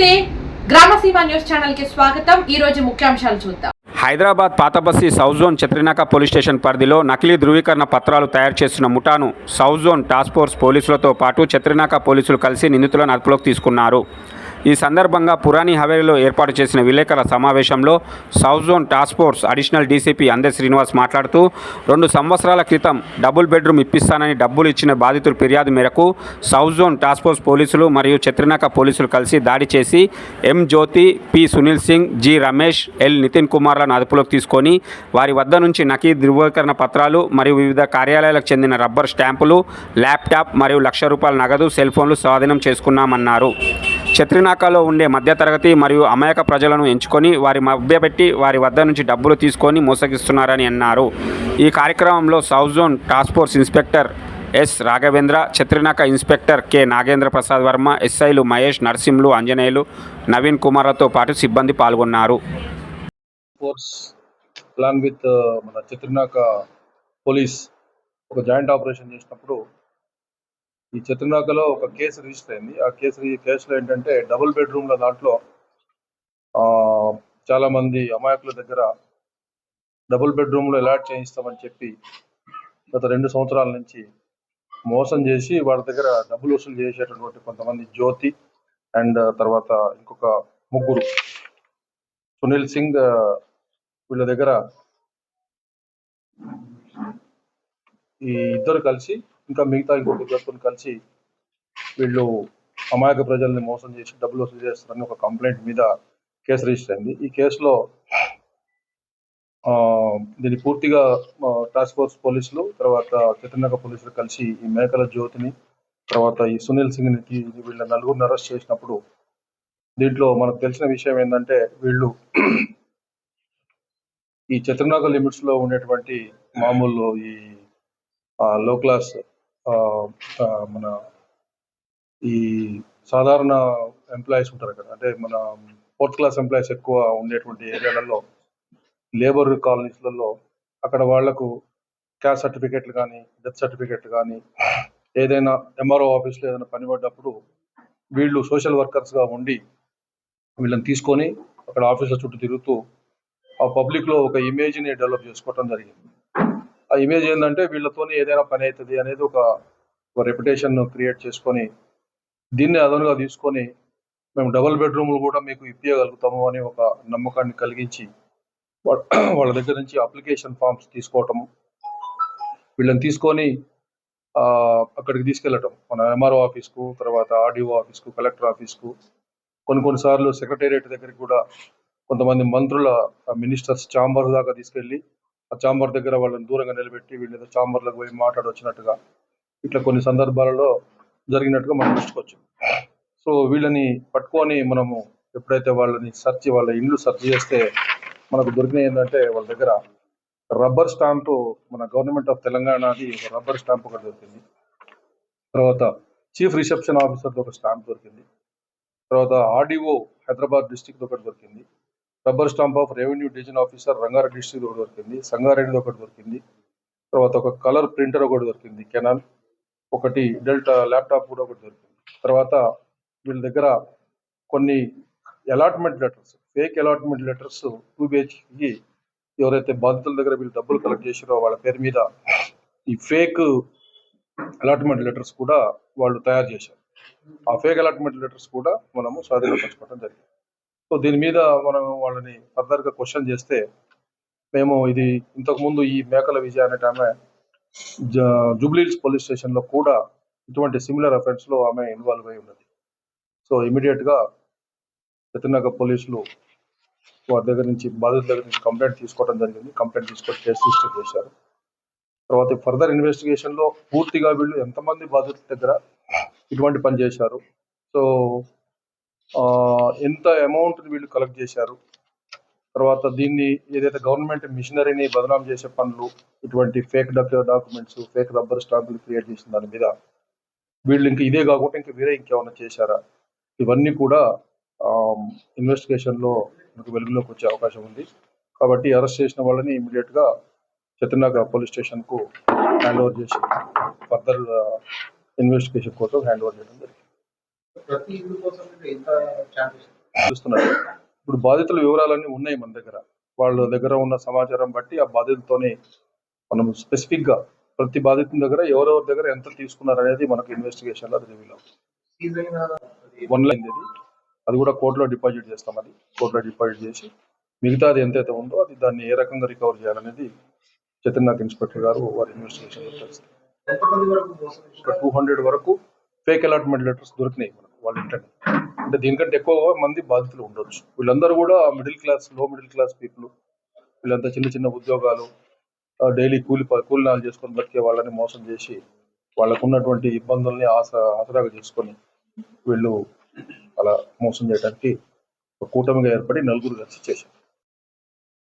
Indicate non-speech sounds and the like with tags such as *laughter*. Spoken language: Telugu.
నమస్తే. గ్రామసీమ న్యూస్ ఛానల్కి స్వాగతం. ఈ రోజు ముఖ్యాంశాలు చూద్దాం. Hyderabad పాతబస్సి south zone Chatrinaka police station పరిధిలో నకిలీ ధృవీకరణ పత్రాలు తయారు చేస్తున్న ముఠాను సౌత్ జోన్ టాస్క్ ఫోర్స్ పోలీసులతో పాటు చత్రినాక పోలీసులు కలిసి నిందితులను అదుపులోకి తీసుకున్నారు. ఈ సందర్భంగా పురాణి హవేలీలో ఏర్పాటు చేసిన విలేకరుల సమావేశంలో south zone task force additional DCP Ande Srinivas మాట్లాడుతూ రెండు సంవత్సరాల క్రితం డబుల్ బెడ్రూమ్ ఇప్పిస్తానని డబ్బులు ఇచ్చిన బాధితుల ఫిర్యాదు మేరకు సౌత్ జోన్ టాస్క్ ఫోర్స్ పోలీసులు మరియు చత్రినాక పోలీసులు కలిసి దాడి చేసి M Jyothi P Sunil Singh G Ramesh L Nitin కుమార్లను అదుపులోకి తీసుకొని వారి వద్ద నుంచి నకీ ధృవీకరణ పత్రాలు మరియు వివిధ కార్యాలయాలకు చెందిన రబ్బర్ స్టాంపులు ల్యాప్టాప్ మరియు లక్ష రూపాయల నగదు సెల్ ఫోన్లు స్వాధీనం చేసుకున్నామన్నారు. చత్రినాకాలో ఉండే మధ్యతరగతి మరియు అమాయక ప్రజలను ఎంచుకొని వారి మభ్యపెట్టి వారి వద్ద నుంచి డబ్బులు తీసుకొని మోసగిస్తున్నారని అన్నారు. ఈ కార్యక్రమంలో south zone task force inspector S Raghavendra Chatrinaka inspector K Nagendra Prasad Varma ఎస్ఐలు మహేష్ నరసింహులు అంజనేయులు నవీన్ కుమార్లతో పాటు సిబ్బంది పాల్గొన్నారు. ఫోర్స్ ప్లాన్ విత్ మన చత్రినాక పోలీస్ ఒక జాయింట్ ఆపరేషన్ చేసినప్పుడు ఈ చిత్రనాకలో ఒక కేసు రిజిస్టర్ అయింది. ఆ కేసు ఈ కేసులో ఏంటంటే డబుల్ బెడ్రూమ్ల దాంట్లో ఆ, చాలా మంది అమాయకుల దగ్గర డబుల్ బెడ్రూమ్లో అలాట్ చేయిస్తామని చెప్పి గత రెండు సంవత్సరాల నుంచి మోసం చేసి వాళ్ళ దగ్గర డబ్బులు వసూలు చేసేటటువంటి కొంతమంది జ్యోతి అండ్ తర్వాత ఇంకొక ముగ్గురు. సునీల్ సింగ్ వీళ్ళ దగ్గర ఈ ఇద్దరు కలిసి ఇంకా మిగతా ఇంకొక ఇద్దరితో కలిసి వీళ్ళు అమాయక ప్రజల్ని మోసం చేసి డబ్బులు వసూలు చేస్తారని ఒక కంప్లైంట్ మీద కేసు రిజిస్టర్ అయింది. ఈ కేసులో ఆ, దీన్ని పూర్తిగా టాస్క్ ఫోర్స్ పోలీసులు తర్వాత చిత్రనగర్ పోలీసులు కలిసి ఈ మేకల జ్యోతిని తర్వాత ఈ సునీల్ సింగ్ని వీళ్ళ నలుగురిని అరెస్ట్ చేసినప్పుడు దీంట్లో మనకు తెలిసిన విషయం ఏంటంటే వీళ్ళు ఈ చిత్రనగర్ లిమిట్స్లో ఉండేటువంటి మామూలు ఈ లో క్లాస్ మన ఈ సాధారణ ఎంప్లాయీస్ ఉంటారు కదా అంటే మన ఫోర్త్ క్లాస్ ఎంప్లాయీస్ ఎక్కువ ఉండేటువంటి ఏరియాలలో లేబర్ కాలనీస్లలో అక్కడ వాళ్ళకు క్యాస్ట్ సర్టిఫికేట్లు కానీ డెత్ సర్టిఫికేట్లు కానీ ఏదైనా ఎంఆర్ఓ ఆఫీస్లో ఏదైనా పని పడ్డప్పుడు వీళ్ళు సోషల్ వర్కర్స్గా ఉండి వీళ్ళని తీసుకొని అక్కడ ఆఫీసుల చుట్టూ తిరుగుతూ ఆ పబ్లిక్లో ఒక ఇమేజ్ని డెవలప్ చేసుకోవటం జరిగింది. ఆ ఇమేజ్ ఏంటంటే వీళ్ళతోని ఏదైనా పని అవుతుంది అనేది ఒక ఒక రెప్యుటేషన్ క్రియేట్ చేసుకొని దీన్ని అదనుగా తీసుకొని మేము డబుల్ బెడ్రూమ్లు కూడా మీకు ఇప్పించగలుగుతాము అని ఒక నమ్మకాన్ని కలిగించి *clears throat* వాళ్ళ దగ్గర నుంచి అప్లికేషన్ ఫామ్స్ తీసుకోవటము వీళ్ళని తీసుకొని ఆ, అక్కడికి తీసుకెళ్ళటం. మన ఎంఆర్ఓ ఆఫీస్కు తర్వాత ఆర్డీఓ ఆఫీస్కు కలెక్టర్ ఆఫీస్కు కొన్ని కొన్నిసార్లు సెక్రటేరియట్ దగ్గరికి కూడా కొంతమంది మంత్రుల మినిస్టర్స్ ఛాంబర్ దాకా తీసుకెళ్ళి ఆ చాంబర్ దగ్గర వాళ్ళని దూరంగా నిలబెట్టి వీళ్ళు ఏదో చాంబర్లకు పోయి మాట్లాడొచ్చినట్టుగా ఇట్లా కొన్ని సందర్భాలలో జరిగినట్టుగా మనం దృష్టికొచ్చింది సో వీళ్ళని పట్టుకొని మనము ఎప్పుడైతే వాళ్ళని సెర్చ్ వాళ్ళ ఇండ్లు సెర్చ్ చేస్తే మనకు దొరికిన ఏంటంటే వాళ్ళ దగ్గర రబ్బర్ స్టాంప్ మన గవర్నమెంట్ ఆఫ్ తెలంగాణది ఒక రబ్బర్ స్టాంప్ ఒకటి దొరికింది. తర్వాత చీఫ్ రిసెప్షన్ ఆఫీసర్ ఒక స్టాంప్ దొరికింది. తర్వాత ఆర్డీఓ హైదరాబాద్ డిస్టిక్ ఒకటి దొరికింది. Rubber stamp of revenue division officer Rangareddy district ఒకటి దొరికింది సంగారెడ్డి ఒకటి దొరికింది. తర్వాత ఒక కలర్ ప్రింటర్ ఒకటి దొరికింది కెనాన్. ఒకటి డెల్టా ల్యాప్టాప్ కూడా ఒకటి దొరికింది. తర్వాత వీళ్ళ దగ్గర కొన్ని allotment letters fake allotment letters two బిహెచ్కి ఎవరైతే బాధితుల దగ్గర వీళ్ళు డబ్బులు కలెక్ట్ చేసారో వాళ్ళ పేరు మీద ఈ ఫేక్ అలాట్మెంట్ లెటర్స్ కూడా వాళ్ళు తయారు చేశారు. ఆ ఫేక్ అలాట్మెంట్ లెటర్స్ కూడా మనము స్వాధీనపరచుకోవడం జరిగింది. సో దీని మీద మనం వాళ్ళని ఫర్దర్గా క్వశ్చన్ చేస్తే మేము ఇది ఇంతకు ముందు ఈ మేకల విజయ అనేట ఆమె జ- జూబ్లీహిల్స్ పోలీస్ స్టేషన్లో కూడా ఇటువంటి సిమిలర్ అఫెన్స్లో ఆమె ఇన్వాల్వ్ అయి ఉన్నది. సో ఇమీడియట్గా చతుర్నగర్ పోలీసులు వారి దగ్గర నుంచి బాధితుల దగ్గర నుంచి కంప్లైంట్ తీసుకోవడం జరిగింది. కంప్లైంట్ తీసుకొని కేసు రిజిస్టర్ చేశారు. తర్వాత ఫర్దర్ ఇన్వెస్టిగేషన్లో పూర్తిగా వీళ్ళు ఎంతమంది బాధితుల దగ్గర ఇటువంటి పని చేశారు. సో ఎంత అమౌంట్ వీళ్ళు కలెక్ట్ చేశారు? తర్వాత దీన్ని ఏదైతే గవర్నమెంట్ మిషనరీని బదనాం చేసే పనులు ఇటువంటి ఫేక్ డాక్యుమెంట్స్ ఫేక్ రబ్బర్ స్టాంపులు క్రియేట్ చేసిన దాని మీద వీళ్ళు ఇంకా ఇదే కాకుండా ఇంకా వేరే ఇంకేమైనా చేశారా? ఇవన్నీ కూడా ఇన్వెస్టిగేషన్లో మనకు వెలుగులోకి వచ్చే అవకాశం ఉంది. కాబట్టి అరెస్ట్ చేసిన వాళ్ళని ఇమీడియట్గా చతుర్నాగ పోలీస్ స్టేషన్కు హ్యాండ్ ఓవర్ చేసి ఫర్దర్ ఇన్వెస్టిగేషన్ కోసం హ్యాండ్ ఓవర్ చేయడం జరిగింది. ప్రతి ఇల్లు కోసం మీరు ఎంత ఛార్జెస్ చూస్తున్నారు. ఇప్పుడు బాధితుల వివరాలన్నీ ఉన్నాయి మన దగ్గర. వాళ్ళ దగ్గర ఉన్న సమాచారం బట్టి ఆ బాధితులతోనే మనం స్పెసిఫిక్గా ప్రతి బాధితుల దగ్గర ఎవరెవరి దగ్గర ఎంత తీసుకున్నారు అనేది మనకు ఇన్వెస్టిగేషన్లో అది రివీల్ అవుతుంది. అది వన్ లైన్ ఇది. అది కూడా కోర్టులో డిపాజిట్ చేస్తాం అది. కోర్టులో డిపాజిట్ చేసి మిగతాది ఎంతైతే ఉందో అది దాన్ని ఏ రకంగా రికవర్ చేయాలనేది చైతన్యనాథ్ ఇన్స్పెక్టర్ గారు వారి ఇన్వెస్టిగేషన్? టూ హండ్రెడ్ వరకు ఫేక్ అలాట్మెంట్ లెటర్స్ దొరికినాయి వాళ్ళు ఏంటంటే అంటే దీనికంటే ఎక్కువ మంది బాధితులు ఉండొచ్చు. వీళ్ళందరూ కూడా మిడిల్ క్లాస్లో మిడిల్ క్లాస్ పీపుల్ వీళ్ళంతా చిన్న చిన్న ఉద్యోగాలు డైలీ కూలి ప- కూలినాలు చేసుకొని బతికే వాళ్ళని మోసం చేసి వాళ్ళకు ఉన్నటువంటి ఇబ్బందుల్ని ఆస ఆసరాగా చేసుకొని వీళ్ళు అలా మోసం చేయడానికి ఒక కూటమిగా ఏర్పడి నలుగురు కలిసి చేశారు.